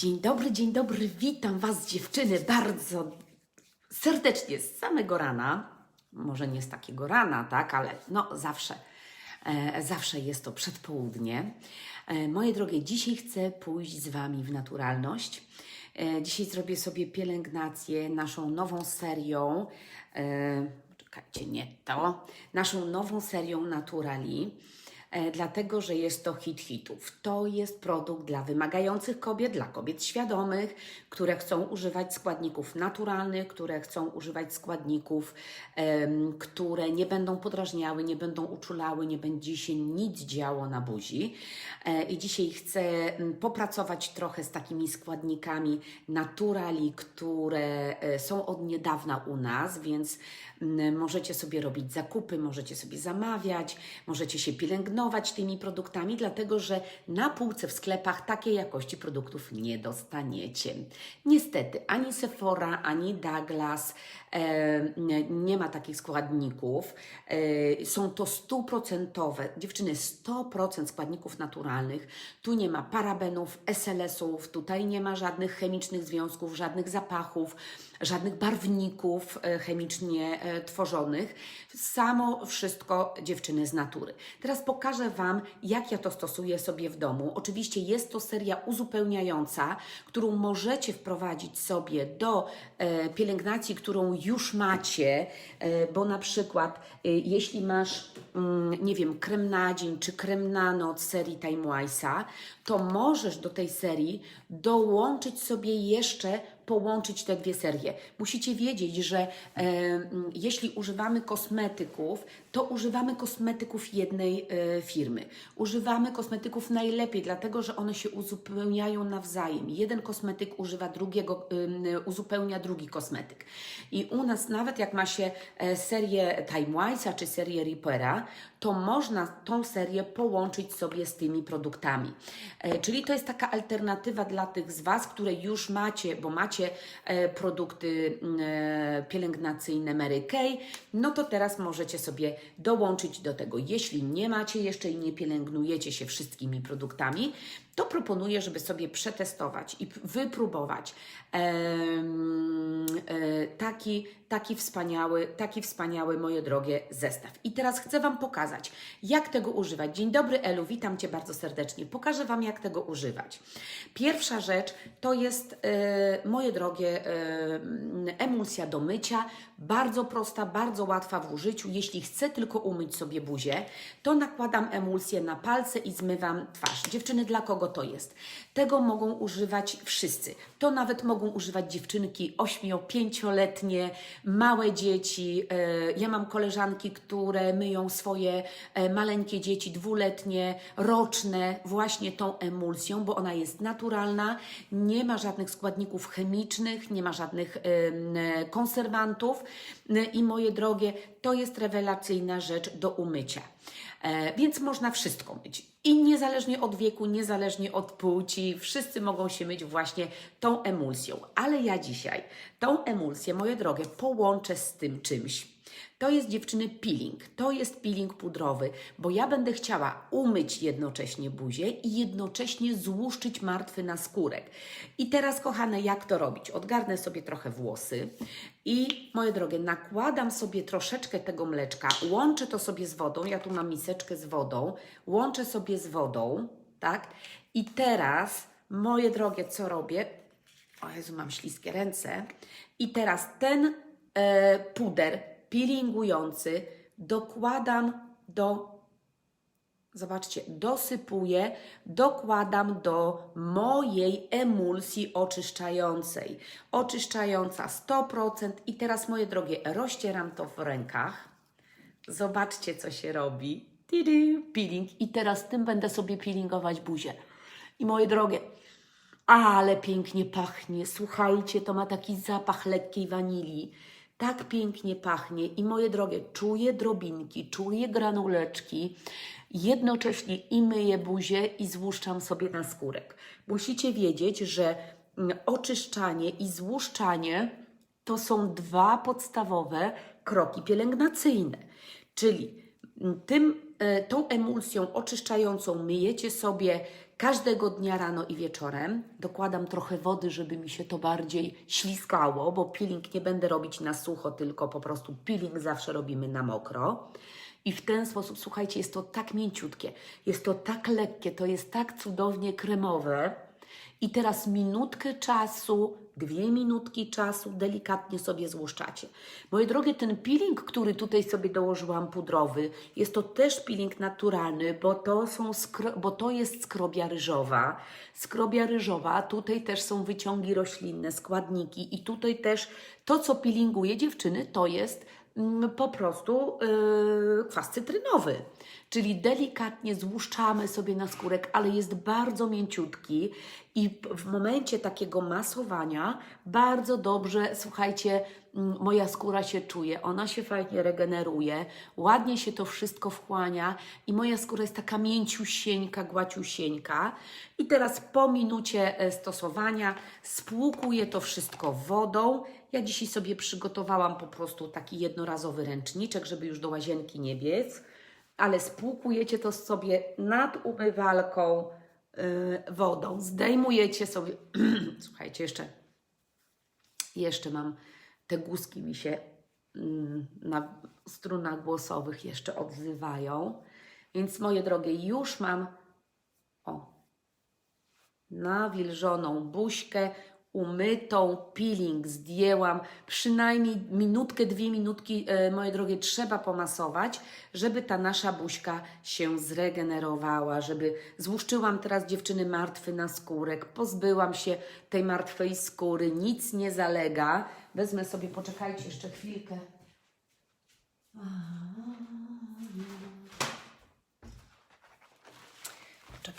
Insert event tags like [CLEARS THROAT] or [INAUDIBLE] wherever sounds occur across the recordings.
Dzień dobry, dzień dobry, witam Was dziewczyny bardzo serdecznie z samego rana. Może nie z takiego rana, tak, ale no zawsze, e, zawsze jest to przedpołudnie. E, moje drogie, dzisiaj chcę pójść z Wami w naturalność. E, dzisiaj zrobię sobie pielęgnację naszą nową serią. E, czekajcie, nie to. Naszą nową serią Naturali dlatego że jest to hit hitów. To jest produkt dla wymagających kobiet, dla kobiet świadomych, które chcą używać składników naturalnych, które chcą używać składników, które nie będą podrażniały, nie będą uczulały, nie będzie się nic działo na buzi. E, I dzisiaj chcę popracować trochę z takimi składnikami naturali, które e, są od niedawna u nas, więc możecie sobie robić zakupy, możecie sobie zamawiać, możecie się pielęgnować tymi produktami, dlatego że na półce w sklepach takiej jakości produktów nie dostaniecie. Niestety, ani Sephora, ani Douglas e, nie- nie ma takich składników. E, są to stuprocentowe, dziewczyny, 100% składników naturalnych. Tu nie ma parabenów, SLS-ów, tutaj nie ma żadnych chemicznych związków, żadnych zapachów, żadnych barwników e, chemicznie e, tworzonych. Samo wszystko dziewczyny z natury. Teraz pokażę Wam, jak ja to stosuję sobie w domu. Oczywiście jest to seria uzupełniająca, którą możecie wprowadzić sobie do e, pielęgnacji, którą już macie, e, bo na przykład e, jeśli masz, mm, nie wiem, krem na dzień czy krem na noc serii Time Wise'a, to możesz do tej serii dołączyć sobie jeszcze połączyć te dwie serie. Musicie wiedzieć, że e, jeśli używamy kosmetyków, to używamy kosmetyków jednej e, firmy. Używamy kosmetyków najlepiej, dlatego że one się uzupełniają nawzajem. Jeden kosmetyk używa drugiego, ym, uzupełnia drugi kosmetyk. I u nas nawet jak ma się e, serię Time Wise'a czy serię Reapera, to można tą serię połączyć sobie z tymi produktami. E, Czyli to jest taka alternatywa dla tych z Was, które już macie, bo macie e, produkty mm, e, pielęgnacyjne Mary Kay, no to teraz możecie sobie dołączyć do tego. Jeśli nie macie jeszcze i nie pielęgnujecie się wszystkimi produktami, to proponuję, żeby sobie przetestować i wypróbować e, taki, taki wspaniały, taki wspaniały, moje drogie, zestaw. I teraz chcę Wam pokazać, jak tego używać. Dzień dobry, Elu, witam Cię bardzo serdecznie. Pokażę Wam, jak tego używać. Pierwsza rzecz to jest, e, moje drogie, emulsja do mycia. Bardzo prosta, bardzo łatwa w użyciu. Jeśli chcę tylko umyć sobie buzię, to nakładam emulsję na palce i zmywam twarz. Dziewczyny, dla kogo to jest? Tego mogą używać wszyscy. To nawet mogą używać dziewczynki 8-5-letnie, małe dzieci. E, Ja mam koleżanki, które myją swoje e, maleńkie dzieci dwuletnie, roczne, właśnie tą emulsją, bo ona jest naturalna, nie ma żadnych składników chemicznych, nie ma żadnych e, konserwantów. E, I moje drogie, to jest rewelacyjna rzecz do umycia. E, więc można wszystko myć. I niezależnie od wieku, niezależnie od płci, wszyscy mogą się myć właśnie tą emulsją. Ale ja dzisiaj tą emulsję, moje drogie, połączę z tym czymś. To jest dziewczyny peeling. To jest peeling pudrowy, bo ja będę chciała umyć jednocześnie buzię i jednocześnie złuszczyć martwy naskórek. I teraz, kochane, jak to robić? Odgarnę sobie trochę włosy i, moje drogie, nakładam sobie troszeczkę tego mleczka, łączę to sobie z wodą. Ja tu mam miseczkę z wodą, łączę sobie z wodą, tak? I teraz, moje drogie, co robię? O Jezu, mam śliskie ręce. I teraz ten e, puder peelingujący dokładam do, zobaczcie, dosypuję, dokładam do mojej emulsii oczyszczającej. Oczyszczająca 100%. I teraz, moje drogie, rozcieram to w rękach. Zobaczcie, co się robi. Tidy, peeling. I teraz tym będę sobie peelingować buzię. I moje drogie, ale pięknie pachnie. Słuchajcie, to ma taki zapach lekkiej wanilii. Tak pięknie pachnie. I moje drogie, czuję drobinki, czuję granuleczki. Jednocześnie i myję buzię i złuszczam sobie na skórek. Musicie wiedzieć, że mm, oczyszczanie i złuszczanie to są dwa podstawowe kroki pielęgnacyjne. Czyli mm, tym, e, tą emulsją oczyszczającą myjecie sobie Każdego dnia rano i wieczorem dokładam trochę wody, żeby mi się to bardziej śliskało, bo peeling nie będę robić na sucho, tylko po prostu peeling zawsze robimy na mokro. I w ten sposób, słuchajcie, jest to tak mięciutkie, jest to tak lekkie, to jest tak cudownie kremowe. I teraz minutkę czasu, dwie minutki czasu, delikatnie sobie złuszczacie. Moje drogie, ten peeling, który tutaj sobie dołożyłam pudrowy, jest to też peeling naturalny, bo to, są bo to jest skrobia ryżowa. Skrobia ryżowa, tutaj też są wyciągi roślinne, składniki i tutaj też to, co peelinguje dziewczyny, to jest mm, po prostu yy, kwas cytrynowy. Czyli delikatnie złuszczamy sobie na skórek, ale jest bardzo mięciutki i w momencie takiego masowania bardzo dobrze, słuchajcie, moja skóra się czuje, ona się fajnie regeneruje, ładnie się to wszystko wchłania i moja skóra jest taka mięciusieńka, głaciusieńka. I teraz po minucie e, stosowania spłukuję to wszystko wodą. Ja dzisiaj sobie przygotowałam po prostu taki jednorazowy ręczniczek, żeby już do łazienki nie biec ale spłukujecie to sobie nad umywalką yy, wodą. Zdejmujecie sobie. [CLEARS THROAT] Słuchajcie, jeszcze, jeszcze mam te guzki mi się mm, na strunach głosowych jeszcze odzywają. Więc moje drogie, już mam o nawilżoną buźkę, umytą, peeling zdjęłam, przynajmniej minutkę, dwie minutki, e, moje drogie, trzeba pomasować, żeby ta nasza buźka się zregenerowała, żeby złuszczyłam teraz dziewczyny martwy na skórek, pozbyłam się tej martwej skóry, nic nie zalega. Wezmę sobie, poczekajcie jeszcze chwilkę.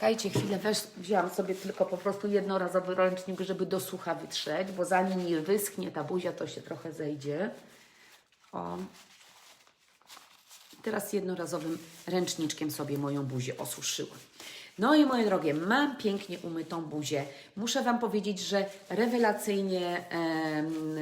Czekajcie chwilę, weź, wzięłam sobie tylko po prostu jednorazowy ręcznik, żeby do sucha wytrzeć, bo zanim nie wyschnie ta buzia, to się trochę zejdzie. O. Teraz jednorazowym ręczniczkiem sobie moją buzię osuszyłam. No i moje drogie, mam pięknie umytą buzię. Muszę Wam powiedzieć, że rewelacyjnie em,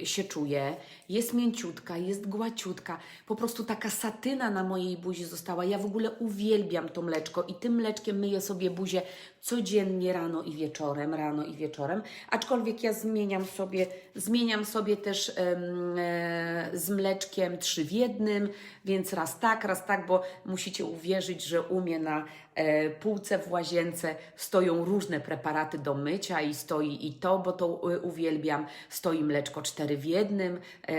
e, się czuję. Jest mięciutka, jest głaciutka. Po prostu taka satyna na mojej buzi została. Ja w ogóle uwielbiam to mleczko i tym mleczkiem myję sobie buzię codziennie rano i wieczorem, rano i wieczorem. Aczkolwiek ja zmieniam sobie, zmieniam sobie też e, z mleczkiem trzy w jednym, więc raz tak, raz tak, bo musicie uwierzyć, że u mnie na e, półce w łazience stoją różne preparaty do mycia i stoi i to, bo to e, uwielbiam, stoi mleczko cztery w jednym, e,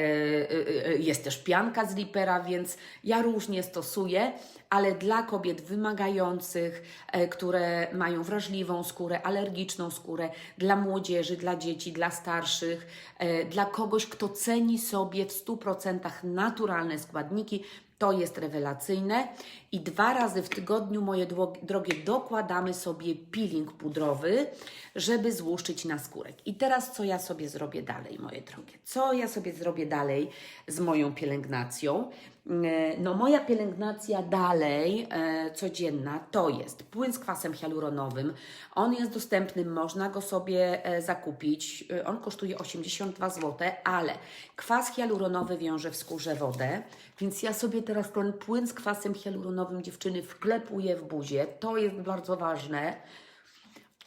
jest też pianka z lipera, więc ja różnie stosuję, ale dla kobiet wymagających, e, które mają wrażliwą skórę, alergiczną skórę, dla młodzieży, dla dzieci, dla starszych, e, dla kogoś, kto ceni sobie w 100% naturalne składniki, to jest rewelacyjne. I dwa razy w tygodniu, moje drogie, dokładamy sobie peeling pudrowy, żeby złuszczyć na skórek. I teraz co ja sobie zrobię dalej, moje drogie? Co ja sobie zrobię dalej z moją pielęgnacją? E, No, moja pielęgnacja dalej, e, codzienna, to jest płyn z kwasem hialuronowym. On jest dostępny, można go sobie e, zakupić. E, On kosztuje 82 zł, ale kwas hialuronowy wiąże w skórze wodę, więc ja sobie teraz ten płyn z kwasem hialuronowym dziewczyny wklepuję w buzię. To jest bardzo ważne.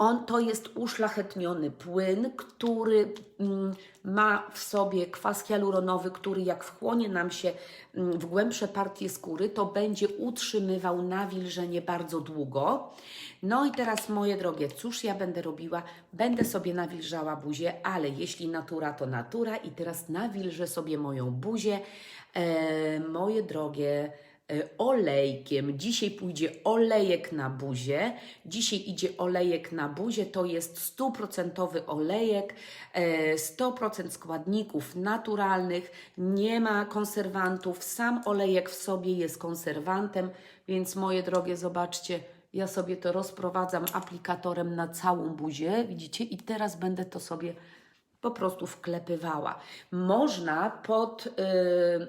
On to jest uszlachetniony płyn, który mm, ma w sobie kwas hialuronowy, który jak wchłonie nam się mm, w głębsze partie skóry, to będzie utrzymywał nawilżenie bardzo długo. No i teraz, moje drogie, cóż ja będę robiła? Będę sobie nawilżała buzię, ale jeśli natura, to natura. I teraz nawilżę sobie moją buzię. E, moje drogie, olejkiem. Dzisiaj pójdzie olejek na buzię. Dzisiaj idzie olejek na buzię. To jest stuprocentowy olejek, e, 100% składników naturalnych, nie ma konserwantów. Sam olejek w sobie jest konserwantem, więc moje drogie, zobaczcie, ja sobie to rozprowadzam aplikatorem na całą buzię, widzicie? I teraz będę to sobie po prostu wklepywała. Można pod, y,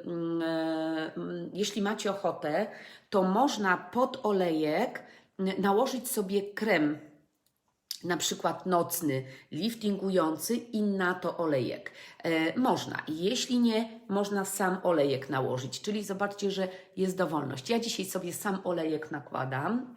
mm, y, jeśli macie ochotę, to można pod olejek y, nałożyć sobie krem, na przykład nocny, liftingujący i na to olejek. E, można. Jeśli nie, można sam olejek nałożyć. Czyli zobaczcie, że jest dowolność. Ja dzisiaj sobie sam olejek nakładam.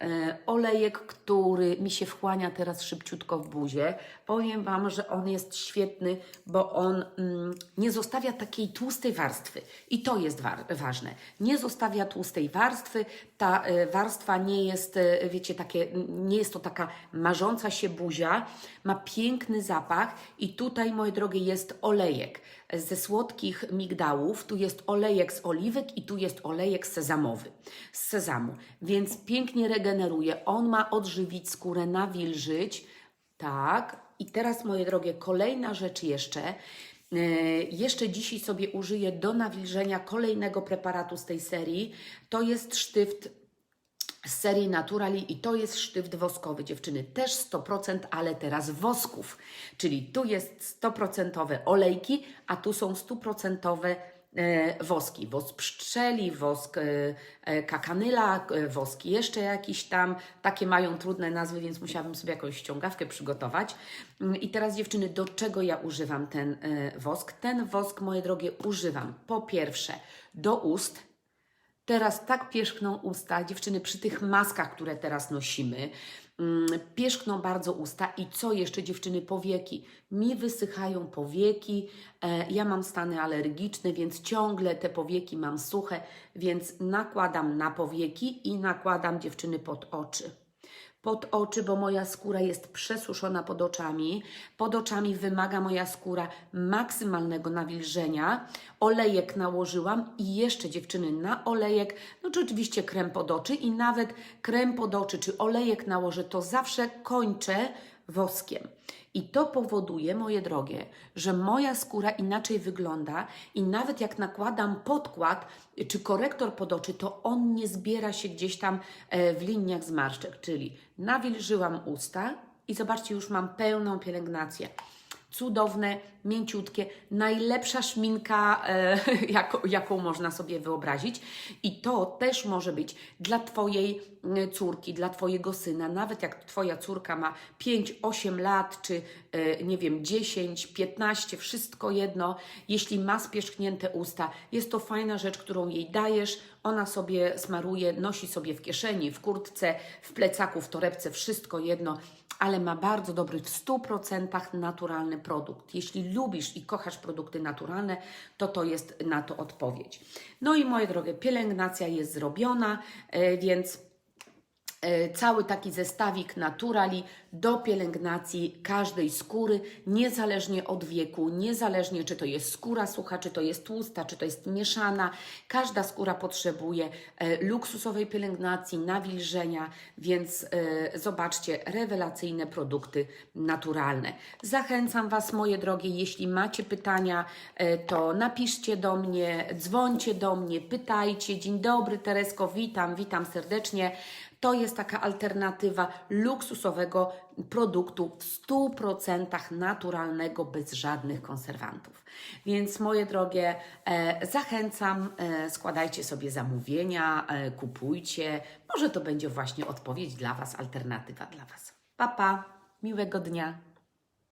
E, olejek, który mi się wchłania teraz szybciutko w buzie. Powiem Wam, że on jest świetny, bo on mm, nie zostawia takiej tłustej warstwy. I to jest wa ważne. Nie zostawia tłustej warstwy. Ta e, warstwa nie jest, e, wiecie, takie, nie jest to taka marząca się buzia. Ma piękny zapach i tutaj, moje drogie, jest olejek ze słodkich migdałów, tu jest olejek z oliwek i tu jest olejek sezamowy, z sezamu, więc pięknie regeneruje. On ma odżywić skórę, nawilżyć, tak. I teraz, moje drogie, kolejna rzecz jeszcze. E, Jeszcze dzisiaj sobie użyję do nawilżenia kolejnego preparatu z tej serii. To jest sztyft z serii Naturali i to jest sztyft woskowy, dziewczyny. Też 100%, ale teraz wosków. Czyli tu jest 100% olejki, a tu są 100% e, woski. Wosk pszczeli, wosk e, e, kakanyla, e, woski jeszcze jakiś tam. Takie mają trudne nazwy, więc musiałabym sobie jakąś ściągawkę przygotować. Mm, I teraz dziewczyny, do czego ja używam ten e, wosk? Ten wosk, moje drogie, używam po pierwsze do ust, Teraz tak pierzchną usta, dziewczyny, przy tych maskach, które teraz nosimy, pierzchną bardzo usta i co jeszcze, dziewczyny, powieki. Mi wysychają powieki, e, ja mam stany alergiczne, więc ciągle te powieki mam suche, więc nakładam na powieki i nakładam, dziewczyny, pod oczy pod oczy, bo moja skóra jest przesuszona pod oczami. Pod oczami wymaga moja skóra maksymalnego nawilżenia. Olejek nałożyłam i jeszcze dziewczyny na olejek, no czy oczywiście krem pod oczy i nawet krem pod oczy czy olejek nałożę, to zawsze kończę woskiem. I to powoduje, moje drogie, że moja skóra inaczej wygląda i nawet jak nakładam podkład czy korektor pod oczy, to on nie zbiera się gdzieś tam e, w liniach zmarszczek, czyli nawilżyłam usta i zobaczcie, już mam pełną pielęgnację. Cudowne, mięciutkie, najlepsza szminka, e, [LAUGHS] jaką, można sobie wyobrazić. I to też może być dla Twojej mm, córki, dla Twojego syna, nawet jak Twoja córka ma 5-8 lat, czy e, nie wiem, 10, 15, wszystko jedno. Jeśli ma spierzchnięte usta, jest to fajna rzecz, którą jej dajesz. Ona sobie smaruje, nosi sobie w kieszeni, w kurtce, w plecaku, w torebce, wszystko jedno ale ma bardzo dobry, w 100% naturalny produkt. Jeśli lubisz i kochasz produkty naturalne, to to jest na to odpowiedź. No i moje drogie, pielęgnacja jest zrobiona, e, więc cały taki zestawik naturali do pielęgnacji każdej skóry, niezależnie od wieku, niezależnie czy to jest skóra sucha, czy to jest tłusta, czy to jest mieszana. Każda skóra potrzebuje e, luksusowej pielęgnacji, nawilżenia, więc e, zobaczcie, rewelacyjne produkty naturalne. Zachęcam Was, moje drogie, jeśli macie pytania, e, to napiszcie do mnie, dzwońcie do mnie, pytajcie. Dzień dobry, Teresko, witam, witam serdecznie. To jest taka alternatywa luksusowego produktu w 100% naturalnego, bez żadnych konserwantów. Więc moje drogie, e, zachęcam, e, składajcie sobie zamówienia, e, kupujcie. Może to będzie właśnie odpowiedź dla Was, alternatywa dla Was. Pa, pa, miłego dnia.